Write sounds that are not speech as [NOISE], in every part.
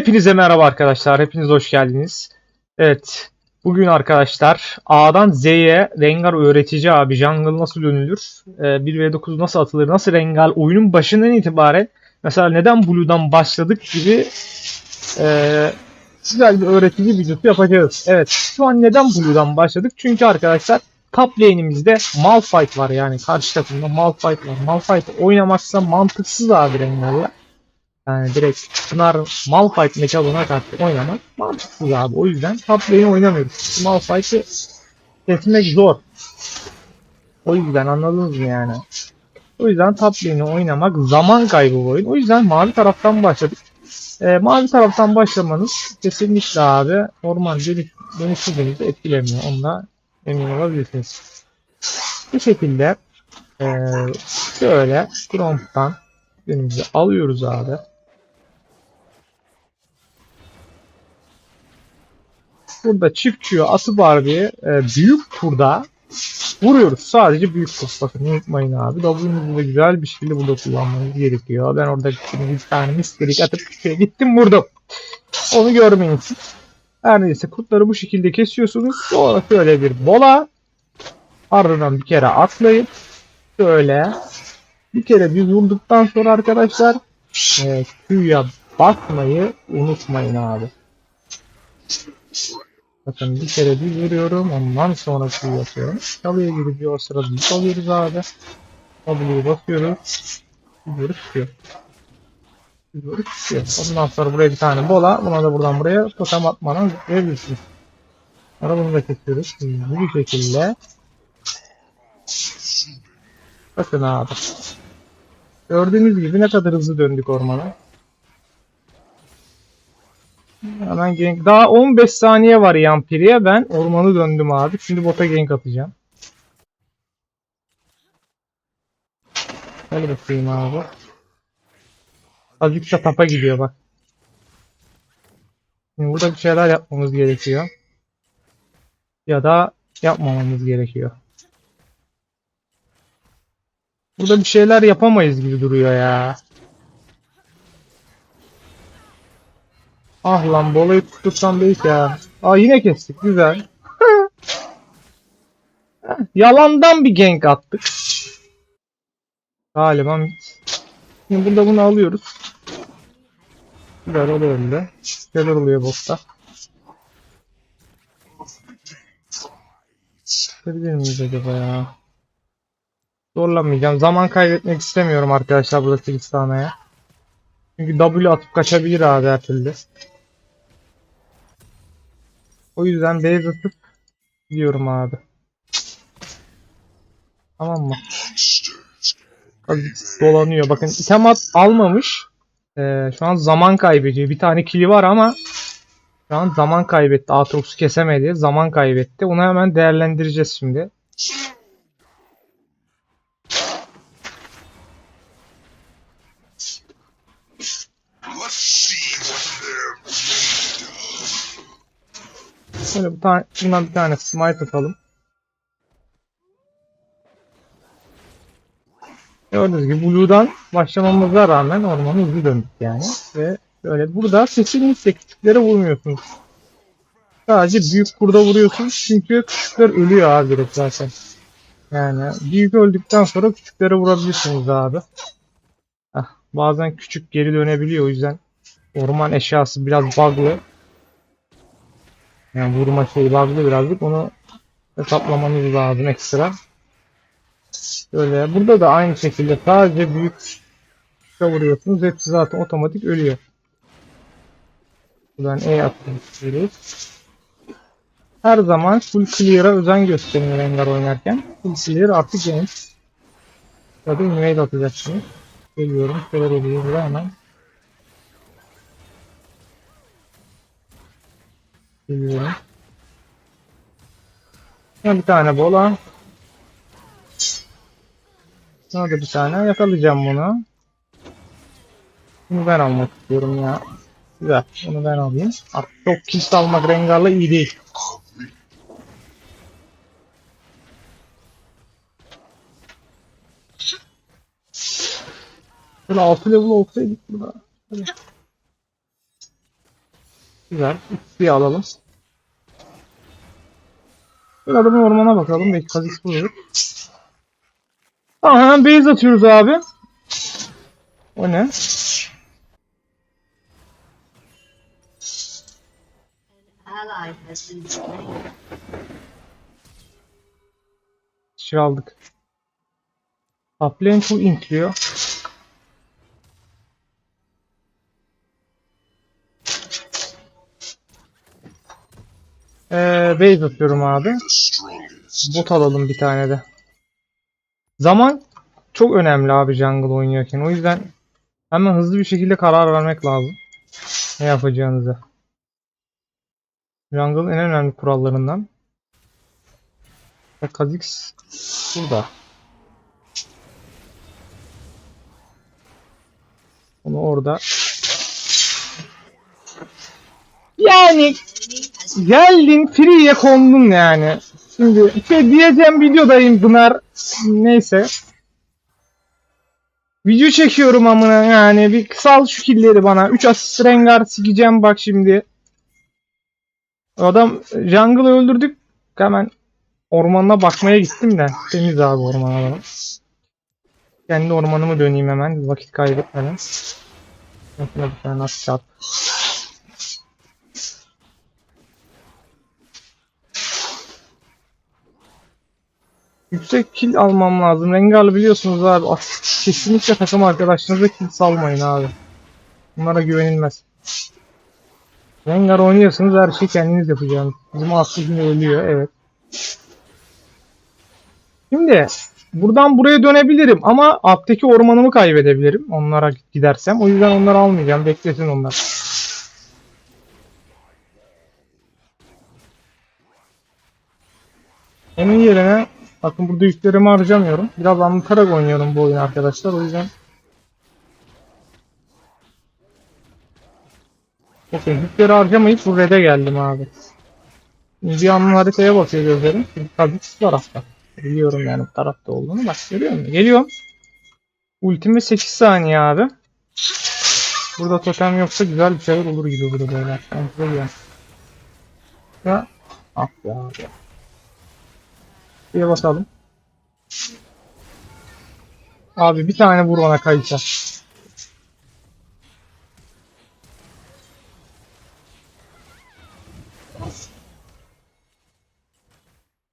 Hepinize merhaba arkadaşlar. Hepiniz hoş geldiniz. Evet. Bugün arkadaşlar A'dan Z'ye Rengar öğretici abi. Jungle nasıl dönülür? Ee, 1v9 nasıl atılır? Nasıl Rengar oyunun başından itibaren mesela neden Blue'dan başladık gibi ee, güzel bir öğretici videosu yapacağız. Evet. Şu an neden Blue'dan başladık? Çünkü arkadaşlar top lane'imizde Malphite var yani karşı takımda Malphite var. Malphite oynamaksa mantıksız abi Rengar'la. Yani direkt Pınar Malphite metalına karşı oynamak mantıksız abi. O yüzden top lane'i oynamıyoruz. Malphite'ı kesmek zor. O yüzden anladınız mı yani? O yüzden top oynamak zaman kaybı bu oyun. O yüzden mavi taraftan başladık. Ee, mavi taraftan başlamanız kesinlikle abi orman dönüş, dönüşümünüzü etkilemiyor. Onunla emin olabilirsiniz. Bu şekilde ee, şöyle Chrome'dan önümüze alıyoruz abi. Burada çiftçiye atı var diye e, büyük turda vuruyoruz. Sadece büyük tur. Bakın unutmayın abi. W'nuzu da güzel bir şekilde burada kullanmanız gerekiyor. Ben orada bir tane misterik atıp şuraya gittim vurdum. Onu görmeyin siz. Her neyse kurtları bu şekilde kesiyorsunuz. Sonra şöyle bir bola. Ardından bir kere atlayıp şöyle bir kere bir vurduktan sonra arkadaşlar e, Q'ya basmayı unutmayın abi. Bakın bir kere bir vuruyorum ondan sonra Q'yu atıyorum. Çalıya girip bir o sırada bir alıyoruz abi. W'yu basıyoruz. Gidiyoruz çıkıyor. Gidiyoruz çıkıyor. Ondan sonra buraya bir tane bola. Buna da buradan buraya totem atmadan zıplayabilirsiniz. Sonra bunu da kesiyoruz. Bu şekilde. Bakın abi. Gördüğünüz gibi ne kadar hızlı döndük ormana. Hemen gank. Daha 15 saniye var Yampiri'ye. Ben ormanı döndüm abi. Şimdi bota gank atacağım. Hadi bakayım abi. Azıcık tapa gidiyor bak. Şimdi burada bir şeyler yapmamız gerekiyor. Ya da yapmamamız gerekiyor. Burada bir şeyler yapamayız gibi duruyor ya. Ah lan bolayı tuttursam değil ya. Aa yine kestik güzel. [LAUGHS] Yalandan bir gank attık. Galiba Şimdi burada bunu alıyoruz. Güzel o da önde. Şeyler oluyor botta. Çıkabilir miyiz acaba ya? Zorlamayacağım. Zaman kaybetmek istemiyorum arkadaşlar burada Tristana'ya. Çünkü W atıp kaçabilir abi her türlü. O yüzden base atıp gidiyorum abi. Tamam mı? Dolanıyor. Bakın item at almamış. Ee, şu an zaman kaybediyor. Bir tane kili var ama şu an zaman kaybetti. Aatrox'u kesemedi. Zaman kaybetti. Onu hemen değerlendireceğiz şimdi. Şöyle bir tane, bundan bir tane smite atalım. Gördüğünüz gibi Blue'dan başlamamıza rağmen ormanı hızlı döndük yani. Ve böyle burada kesinlikle küçüklere vurmuyorsunuz. Sadece büyük kurda vuruyorsunuz çünkü küçükler ölüyor abi direkt zaten. Yani büyük öldükten sonra küçüklere vurabilirsiniz abi. Heh, bazen küçük geri dönebiliyor o yüzden orman eşyası biraz bug'lı. Yani vurma şeyi bug'lı birazcık onu hesaplamanız lazım ekstra. Böyle burada da aynı şekilde sadece büyük vuruyorsunuz. Hepsi zaten otomatik ölüyor. Buradan E atıyoruz. Her zaman full clear'a özen gösterin Rengar oynarken. Full clear artı. Ya da invade atacaksınız. Geliyorum. Şöyle oluyor burada hemen. Geliyorum. Şuna bir tane bola. Da bir tane yakalayacağım bunu. Bunu ben almak istiyorum ya. Güzel. Bunu ben alayım. Artık çok kill almak Rengar'la iyi değil. Böyle 6 level olsaydık burada. Hadi. Güzel. Bir alalım. Bir adamın ormana bakalım. Belki kazık bulur. Tamam hemen base atıyoruz abi. O ne? Şey aldık. Full inkliyor. Ee, base atıyorum abi. Bot alalım bir tane de. Zaman çok önemli abi jungle oynuyorken. O yüzden hemen hızlı bir şekilde karar vermek lazım. Ne yapacağınıza. Jungle'ın en önemli kurallarından. Kha'Zix burada. Onu orada. Yani Geldin free'ye kondun yani. Şimdi şey diyeceğim videodayım Pınar. Neyse. Video çekiyorum amına yani. Bir sal şu killeri bana. 3 asist rengar sikeceğim bak şimdi. Adam jungle'ı öldürdük. Hemen ormanına bakmaya gittim de. Temiz abi orman alalım. Kendi ormanımı döneyim hemen. Vakit kaybetmeden. Şuna bir tane at Yüksek kill almam lazım. Rengarlı biliyorsunuz abi. Kesinlikle takım arkadaşlarınıza kill salmayın abi. Bunlara güvenilmez. Rengar oynuyorsunuz her şeyi kendiniz yapacaksınız. Bizim aslı yine ölüyor evet. Şimdi buradan buraya dönebilirim ama alttaki ormanımı kaybedebilirim onlara gidersem. O yüzden onları almayacağım. Beklesin onlar. Onun yerine bakın burada yüklerimi harcamıyorum. Biraz anlatarak oynuyorum bu oyunu arkadaşlar. O yüzden Okey yükleri harcamayıp bu red'e geldim abi. Bir anın haritaya bakıyor gözlerim. Tabii şu tarafta. Biliyorum yani bu tarafta olduğunu. Bak görüyor musun? Geliyorum. Ultime 8 saniye abi. Burada totem yoksa güzel bir şeyler olur gibi burada böyle. Kontrol yani. Ya. Ah ya abi. Bir bakalım. Abi bir tane vur bana kayıta.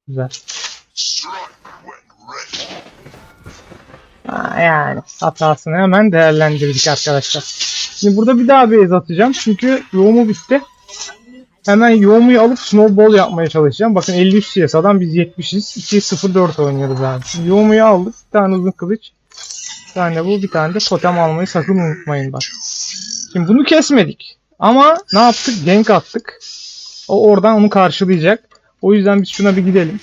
Güzel. Ha, yani hatasını hemen değerlendirdik arkadaşlar. Şimdi burada bir daha base atacağım çünkü yoğumu bitti. Hemen yoğumuyu alıp snowball yapmaya çalışacağım. Bakın 53 CS adam biz 70'iz. 2-0-4 oynuyoruz abi. Şimdi yoğumuyu aldık. Bir tane uzun kılıç. Bir tane bu bir tane de totem almayı sakın unutmayın bak. Şimdi bunu kesmedik. Ama ne yaptık? Gank attık. O oradan onu karşılayacak. O yüzden biz şuna bir gidelim.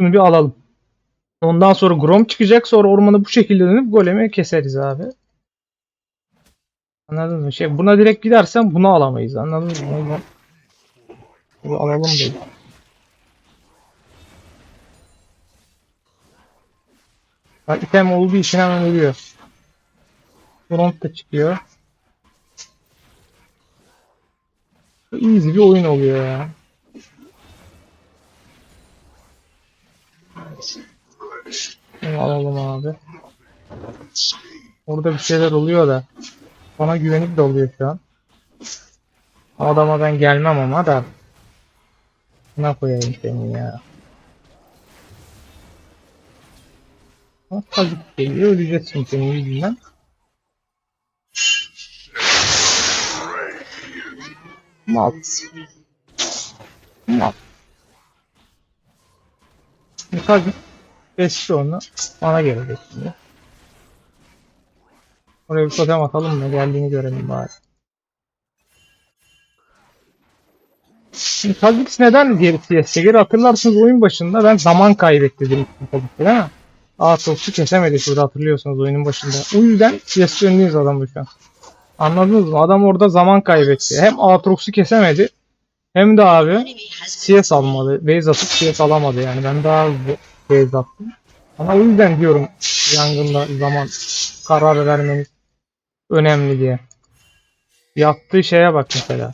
Şunu bir alalım. Ondan sonra Grom çıkacak. Sonra ormanı bu şekilde dönüp golemi keseriz abi. Anladın mı? Şey buna direkt gidersem bunu alamayız. Anladın mı? Yüzden bunu alalım dedim. Bak item olduğu için hemen ölüyor. Grom da çıkıyor. Easy bir oyun oluyor ya. Bunu alalım abi. Orada bir şeyler oluyor da. Bana güvenip de oluyor şu an. Adama ben gelmem ama da. Ne koyayım seni ya. Kazık geliyor öleceğiz şimdi senin yüzünden. Mal. Mal. Kazık kesti onu. Bana gelecek şimdi. Oraya bir totem atalım mı? Geldiğini görelim bari. Şimdi Kha'Zix neden geri CS'e geri hatırlarsınız oyun başında ben zaman kaybetti dedim Kha'Zix'e değil mi? Aatrox'u kesemedi şurada hatırlıyorsunuz oyunun başında. O yüzden CS önlüyüz adamı şu an. Anladınız mı? Adam orada zaman kaybetti. Hem Aatrox'u kesemedi hem de abi CS almadı. Base atıp CS alamadı yani. Ben daha hızlı base attım. Ama o yüzden diyorum yangında zaman karar vermeniz önemli diye. Yaptığı şeye bak mesela.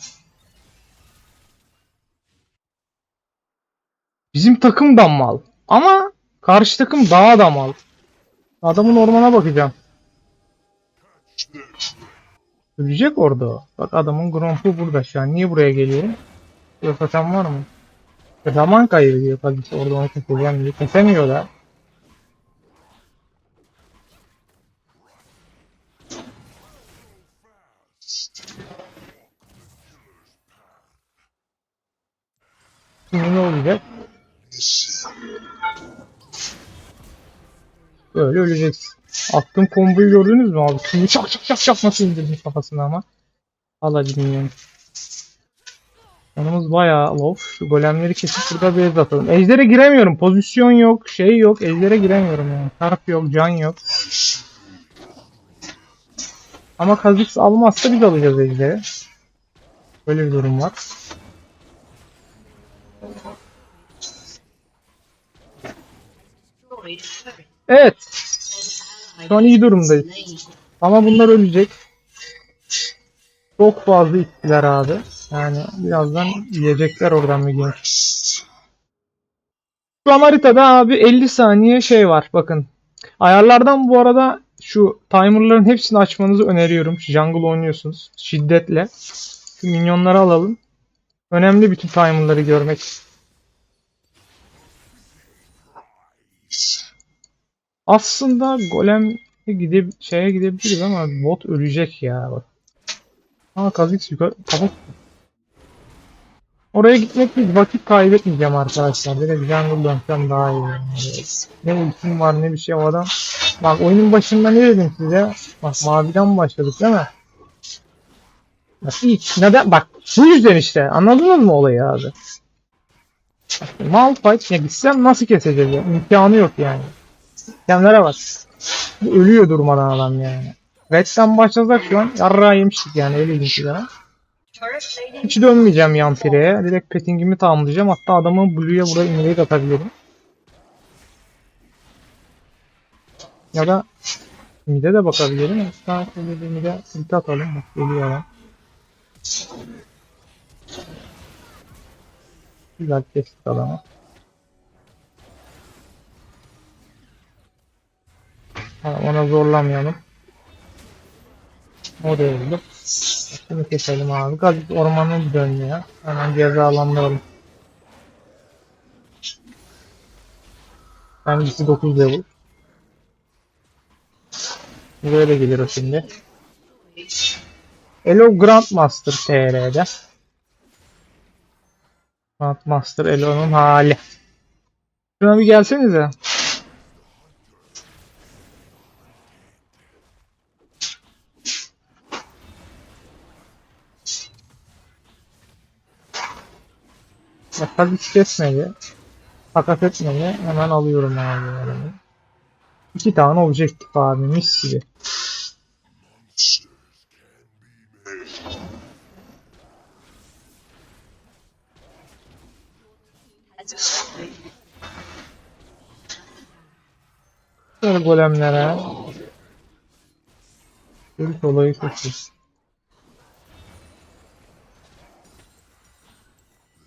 Bizim takım da mal. Ama karşı takım daha da mal. Adamın ormana bakacağım. Ölecek orada o. Bak adamın grompu burada şu an. Niye buraya geliyorum? Yok atan var mı? Zaman kaybediyor tabii orada onu keseceğim diye. Şimdi ne olacak? Böyle öleceksin. Attığım komboyu gördünüz mü abi? Şimdi çak çak çak çak nasıl indirdim kafasına ama. Al hadi bilmiyorum. Canımız bayağı low. Şu golemleri kesip burada bir atalım. Ejder'e giremiyorum. Pozisyon yok. Şey yok. Ejder'e giremiyorum yani. Tarp yok. Can yok. Ama Kha'Zix almazsa biz alacağız Ejder'i. Böyle bir durum var. Evet. Şu an iyi durumdayız. Ama bunlar ölecek. Çok fazla ittiler abi. Yani birazdan yiyecekler oradan bir. Rest. Şu an haritada abi 50 saniye şey var bakın. Ayarlardan bu arada şu timerların hepsini açmanızı öneriyorum. Jungle oynuyorsunuz şiddetle. Şu minyonları alalım. Önemli bütün timerları görmek. Aslında golem gidip şeye gidebiliriz ama bot ölecek ya bak. Aa Kha'Zix yukarı kafa Oraya gitmek değil, vakit kaybetmeyeceğim arkadaşlar. Direkt jungle dönsem daha iyi. Ne ultim var ne bir şey o adam. Bak oyunun başında ne dedim size? Bak maviden başladık değil mi? Bak ilk neden bak bu yüzden işte anladınız mı olayı abi? Malphite ya gitsem nasıl keseceğiz ya? İmkanı yok yani. Kenara bak. Ölüyor durmadan adam yani. Red'den başlasak şu an yarrağı yemiştik yani öyle plating Hiç dönmeyeceğim yan pireye. Direkt pettingimi tamamlayacağım. Hatta adamı Blue'ya buraya inleyip atabilirim. Ya da mid'e de bakabilirim. Hatta şöyle bir mid'e ulti atalım. Bak geliyor adam. Güzel kestik adamı. Ha, ona zorlamayalım. O da öldü. Şunu keselim abi. Gazet ormanına dönüyor. Hemen cezalandıralım. Hangisi 9 level. Buraya gelir o şimdi. Elo Grandmaster TR'de. Grandmaster Elo'nun hali. Şuna bir gelsenize. Bak hiç kesmedi. Takas etmedi. Hemen alıyorum abi. İki tane objektif abi mis gibi. Golemlere. Görüş olayı. Set.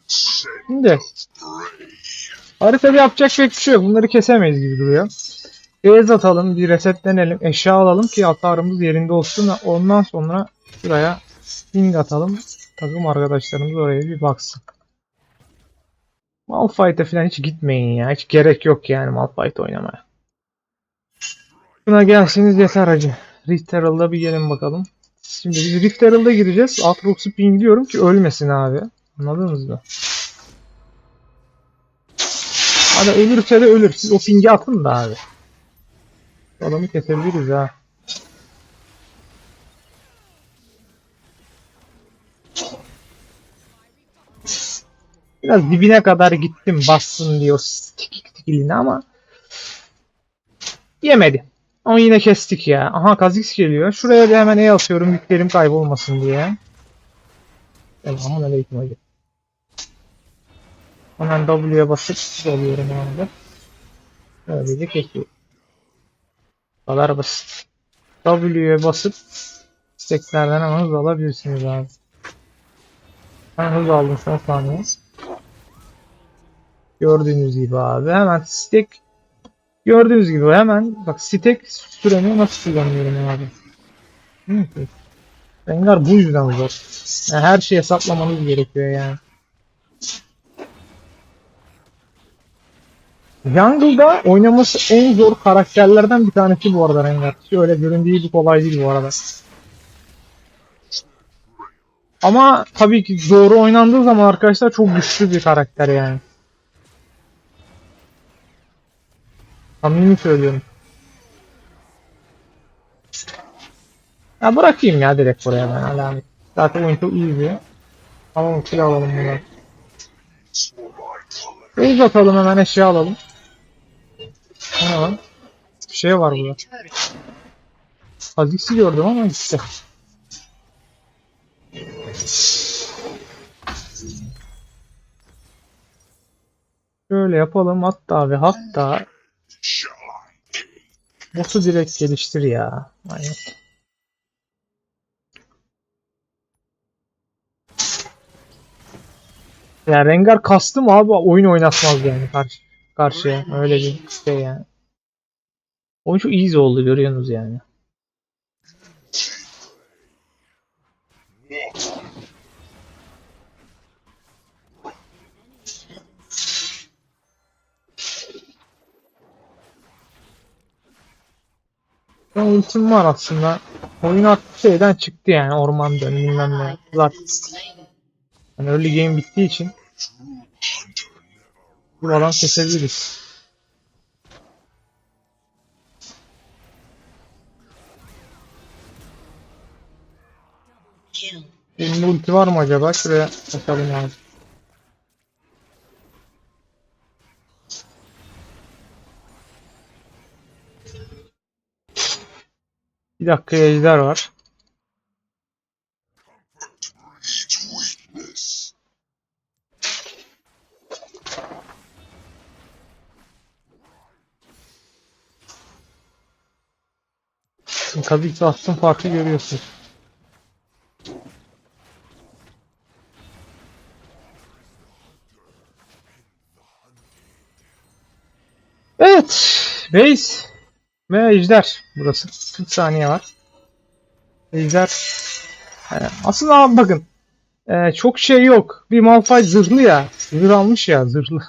Şimdi haritada yapacak pek bir şey yok. Bunları kesemeyiz gibi duruyor. Beyaz atalım, bir resetlenelim, eşya alalım ki hasarımız yerinde olsun. Ondan sonra şuraya ping atalım. Takım arkadaşlarımız oraya bir baksın. Malphite'e falan hiç gitmeyin ya. Hiç gerek yok yani Malphite oynamaya. Şuna gelseniz yeter hacı. Rift Herald'a bir gelin bakalım. Şimdi biz Rift Herald'a gireceğiz. Aatrox'u pingliyorum ki ölmesin abi. Anladınız mı? Hadi ölürse de ölür. Siz o pingi atın da abi. Adamı kesebiliriz ha. Biraz dibine kadar gittim bassın diyor stikik stikilini ama yemedi. Ama yine kestik ya. Aha Kha'Zix geliyor. Şuraya bir hemen E atıyorum yüklerim kaybolmasın diye. Selamun aleyküm hacı. Hemen W'ye basıp alıyorum abi. Böylece kesiyorum. Bu kadar basit. W'ye basıp isteklerden hemen hız alabilirsiniz abi. Ben hız aldım son saniye. Gördüğünüz gibi abi. Hemen stack gördüğünüz gibi hemen bak stack süremi nasıl kullanıyorum abi. Rengar bu yüzden zor. Yani her şeyi hesaplamanız gerekiyor yani. Jungle'da oynaması en zor karakterlerden bir tanesi bu arada Rengar. Şöyle göründüğü gibi kolay değil bu arada. Ama tabii ki doğru oynandığı zaman arkadaşlar çok güçlü bir karakter yani. Samimi söylüyorum. Ya bırakayım ya direkt buraya ben alamet. Zaten oyun çok iyi bir. Alalım silah alalım collect. Base atalım hemen eşya alalım. Ne lan? Bir şey var burada. Kha'Zix'i gördüm ama gitti. Şöyle yapalım hatta ve hatta? Boss'u direkt geliştir ya. Aynen. Ya Rengar kastım abi oyun oynatmaz yani karşı karşıya. Öyle bir şey yani. Oyun çok easy oldu görüyorsunuz yani. Ben ultim var aslında. Oyun artık şeyden çıktı yani orman dön bilmem ne. Zaten yani early game bittiği için buradan kesebiliriz. Elimde ulti var mı acaba? Şuraya bakalım abi. Bir dakika ejder var. Weakness. Tabii ki attım farkı görüyorsun. Evet. Base ve ejder. Burası 40 saniye var. Ejder. Yani aslında abi bakın. Ee, çok şey yok. Bir Malphite zırhlı ya. Zırh almış ya zırhlı.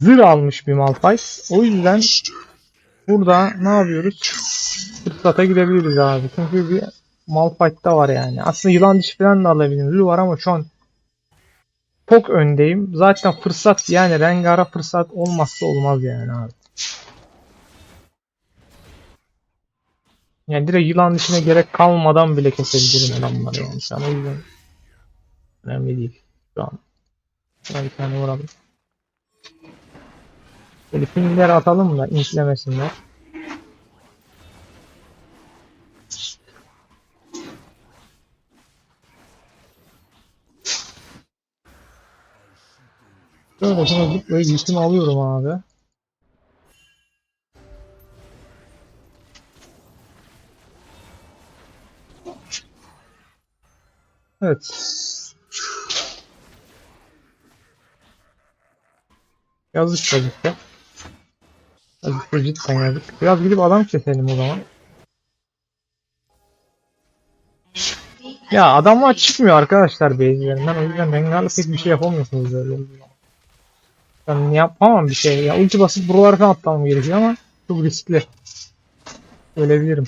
Zırh almış bir Malphite. O yüzden burada ne yapıyoruz? Fırsata gidebiliriz abi. Çünkü bir Malphite'da var yani. Aslında yılan dişi falan da alabilirim. var ama şu an çok öndeyim. Zaten fırsat yani Rengar'a fırsat olmazsa olmaz yani abi. Yani direkt yılan dişine gerek kalmadan bile kesebilirim adamları yani. An o yüzden önemli değil şu an. Şuna bir tane vuralım. Böyle filmleri atalım da intlemesinler. Şöyle sana zıplayıp yükümü alıyorum abi. Evet. Yazık yazık ya. Yazık ya, cidden yazık. Biraz gidip adam keselim o zaman. Ya adamlar çıkmıyor arkadaşlar base'lerinden. O yüzden Rengar'la pek bir şey yapamıyorsunuz böyle. Ben yapamam bir şey. Ya ulti basıp buralara falan atlamam gerekiyor ama çok riskli. Ölebilirim.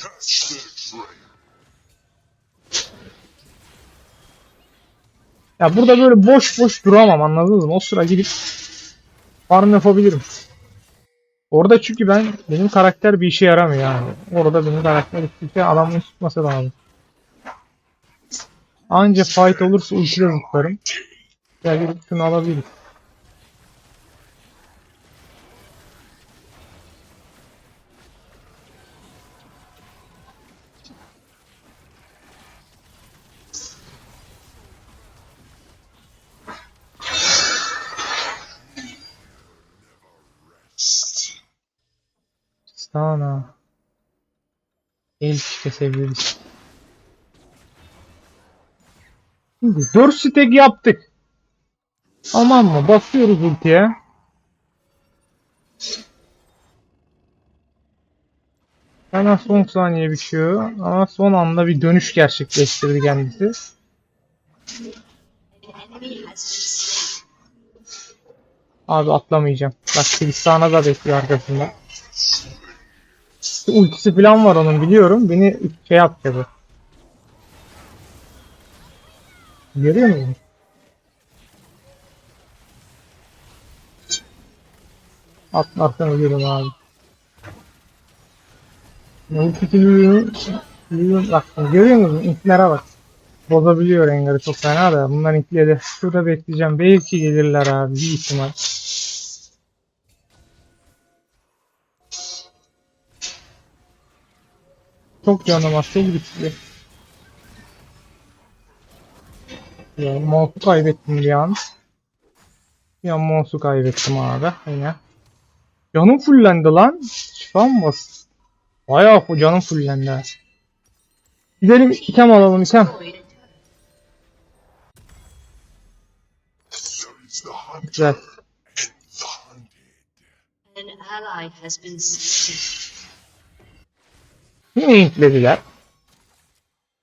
Ya burada böyle boş boş duramam anladınız mı? O sıra gidip farm yapabilirim. Orada çünkü ben benim karakter bir işe yaramıyor yani. Orada benim karakter hiçbir şey adamın tutması lazım. Anca fight olursa ultiyle zıplarım. Ya gidip şunu alabilirim. Sana. El kesebiliriz. Şimdi 4 stack yaptık. Aman mı? Basıyoruz ultiye. Hemen son saniye bitiyor ama son anda bir dönüş gerçekleştirdi kendisi. Abi atlamayacağım. Bak Tristana da bekliyor arkasında. Ultisi falan var onun biliyorum. Beni şey yapacak o. Görüyor musun? Atlarsan ölürüm abi. Ultisi. Yürüyorum. Bak görüyor musun? İntlere bak. Bozabiliyor Rengar'ı çok fena da. Bunlar intledi. Şurada bekleyeceğim. Belki gelirler abi. Bir ihtimal. Çok canım az. Çok güçlü. Ya, Mouse'u kaybettim bir an. An Mouse'u kaybettim abi. Yine. Canım fullendi lan. Şifa mı bas? Bayağı canım fullendi. Gidelim item alalım item. Güzel. An ally has been. Yine intlediler.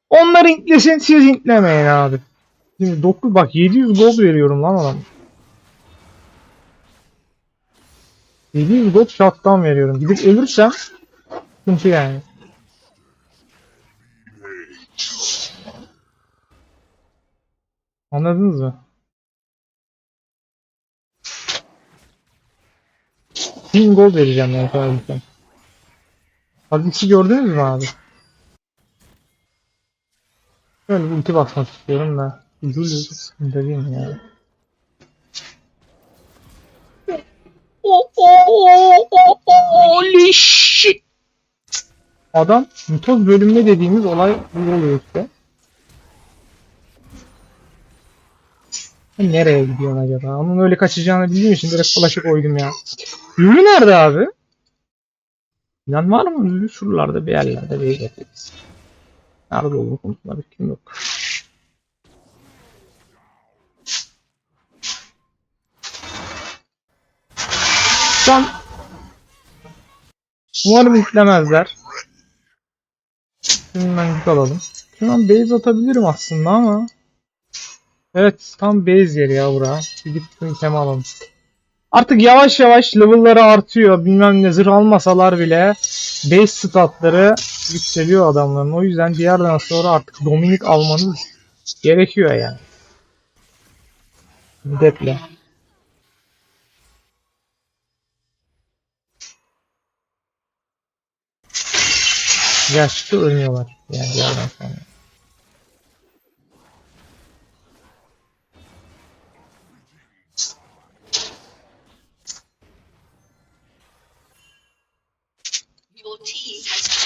Onlar intlesin siz intlemeyin abi. Şimdi 9 bak 700 gold veriyorum lan adam. 700 gold shot'tan veriyorum. Gidip ölürsem sıkıntı yani. Anladınız mı? 1000 gold vereceğim yani sadece. Hadis'i gördünüz mü abi? Şöyle bir ulti basmak istiyorum da. Julius mi ya? Holy shit. Adam mitoz bölünme dediğimiz olay bu oluyor işte. Nereye gidiyorsun acaba? Onun öyle kaçacağını bildiğim için direkt flash'ı koydum ya. Yürü nerede abi? Plan var mı? Şuralarda bir yerlerde bir yerdeyiz. Nerede olduğunu konusunda bir fikrim yok. Şu an Umarım yüklemezler. Hemen yük alalım. Şu an base atabilirim aslında ama Evet tam base yeri ya bura. Gidip şu itemi alalım. Artık yavaş yavaş level'ları artıyor. Bilmem ne zırh almasalar bile base statları yükseliyor adamların. O yüzden bir yerden sonra artık Dominik almanız gerekiyor yani. Şiddetle. Yaşlı ölmüyorlar yani yerden sonra.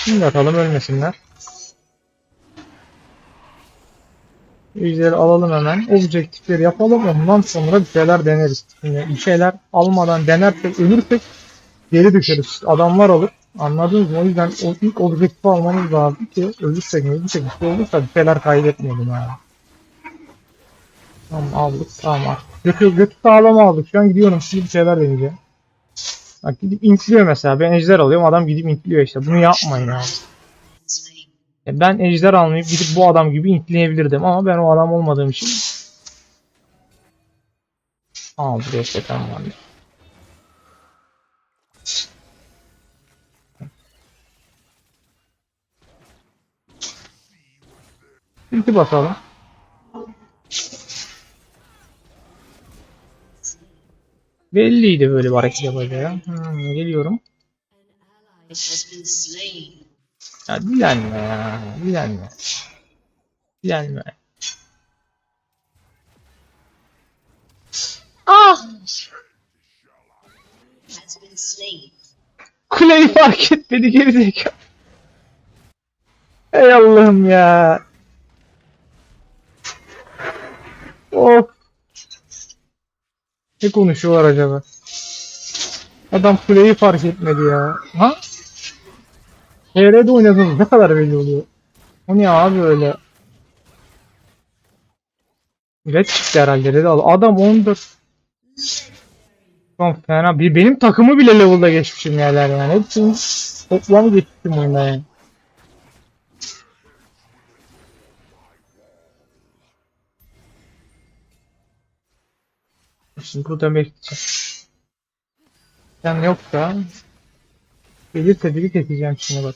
Şimdi atalım ölmesinler. Yüzleri alalım hemen. Objektifleri yapalım. Ondan sonra bir şeyler deneriz. Şimdi bir şeyler almadan denersek ölürsek geri düşeriz. Adamlar olur. Anladınız mı? O yüzden o ilk objektifi almamız lazım ki ölürsek ölürsek bir şey olursa bir şeyler kaybetmeyelim yani. Tamam aldık. Tamam artık. Götü, götü sağlam aldık. Şu an gidiyorum. Şimdi bir şeyler deneyeceğim. Bak gidip intliyor mesela. Ben ejder alıyorum. Adam gidip intliyor işte. Bunu yapmayın abi. E, Ben ejder almayıp gidip bu adam gibi intleyebilirdim ama ben o adam olmadığım için Aa buraya setem vardı. İlki basalım. Belliydi böyle bir hareket yapacağı. Hmm, geliyorum. Ya dilenme ya. Dilenme. Dilenme. Ah! Kuleyi fark etmedi gerizekalı. Ey Allah'ım ya. Of. Ne konuşuyorlar acaba? Adam kuleyi fark etmedi ya. Ha? TR'de oynadığınız ne kadar belli oluyor. O ne abi öyle? Red çıktı herhalde Red al. Adam 14 Çok fena. Bir, benim takımı bile level'da geçmişim yerler yani. Hepsinin toplamı geçmişim oyunda yani. Şimdi burada bekleyeceğim. Sen yoksa gelirse biri keseceğim şimdi bak.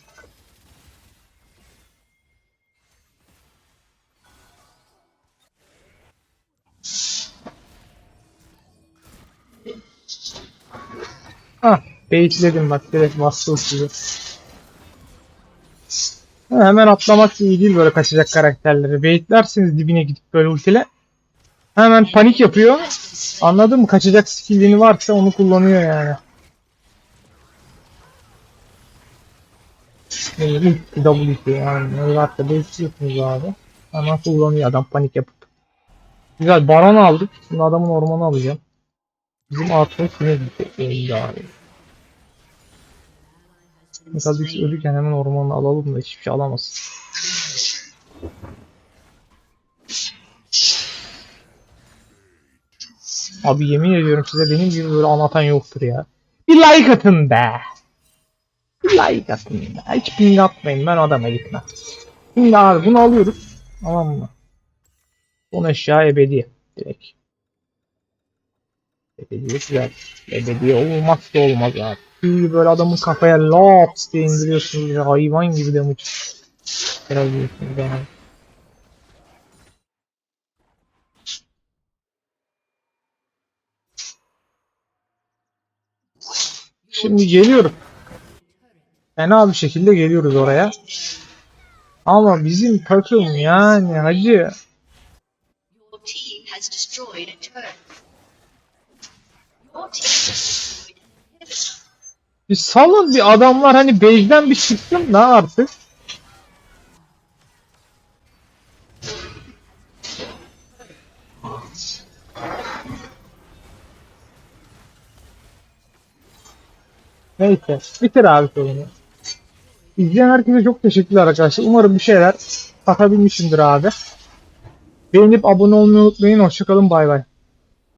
Ah, baitledim bak direkt bastı uçuyor. Hemen atlamak iyi değil böyle kaçacak karakterleri. Baitlerseniz dibine gidip böyle ultiyle hemen panik yapıyor. Anladın mı? Kaçacak skillini varsa onu kullanıyor yani. Ne bileyim WP yani. Ne varsa baitliyorsunuz abi. Hemen kullanıyor adam panik yapıp. Güzel baron aldık. Şimdi adamın ormanı alacağım. Bizim kime gidecek belli abi. Mesela biz ölürken hemen ormanı alalım da hiçbir şey alamazsın. Abi yemin ediyorum size benim gibi böyle anlatan yoktur ya. Bir like atın be. Bir like atın be. Hiç ping atmayın ben adama gitmem. Şimdi abi bunu alıyoruz. Tamam mı? Son eşya ebedi. Direkt. Ebedi güzel. Ebedi olmazsa olmaz abi. Şimdi böyle adamın kafaya laps diye indiriyorsunuz hayvan gibi damage. Biraz diyorsunuz yani. Şimdi geliyorum. Fena bir şekilde geliyoruz oraya. Ama bizim takım yani hacı. Bir salın bir adamlar hani base'den bir çıksın da artık. Neyse. Bitir abi sorunu. İzleyen herkese çok teşekkürler arkadaşlar. Umarım bir şeyler katabilmişimdir abi. Beğenip abone olmayı unutmayın. Hoşçakalın. Bay bay.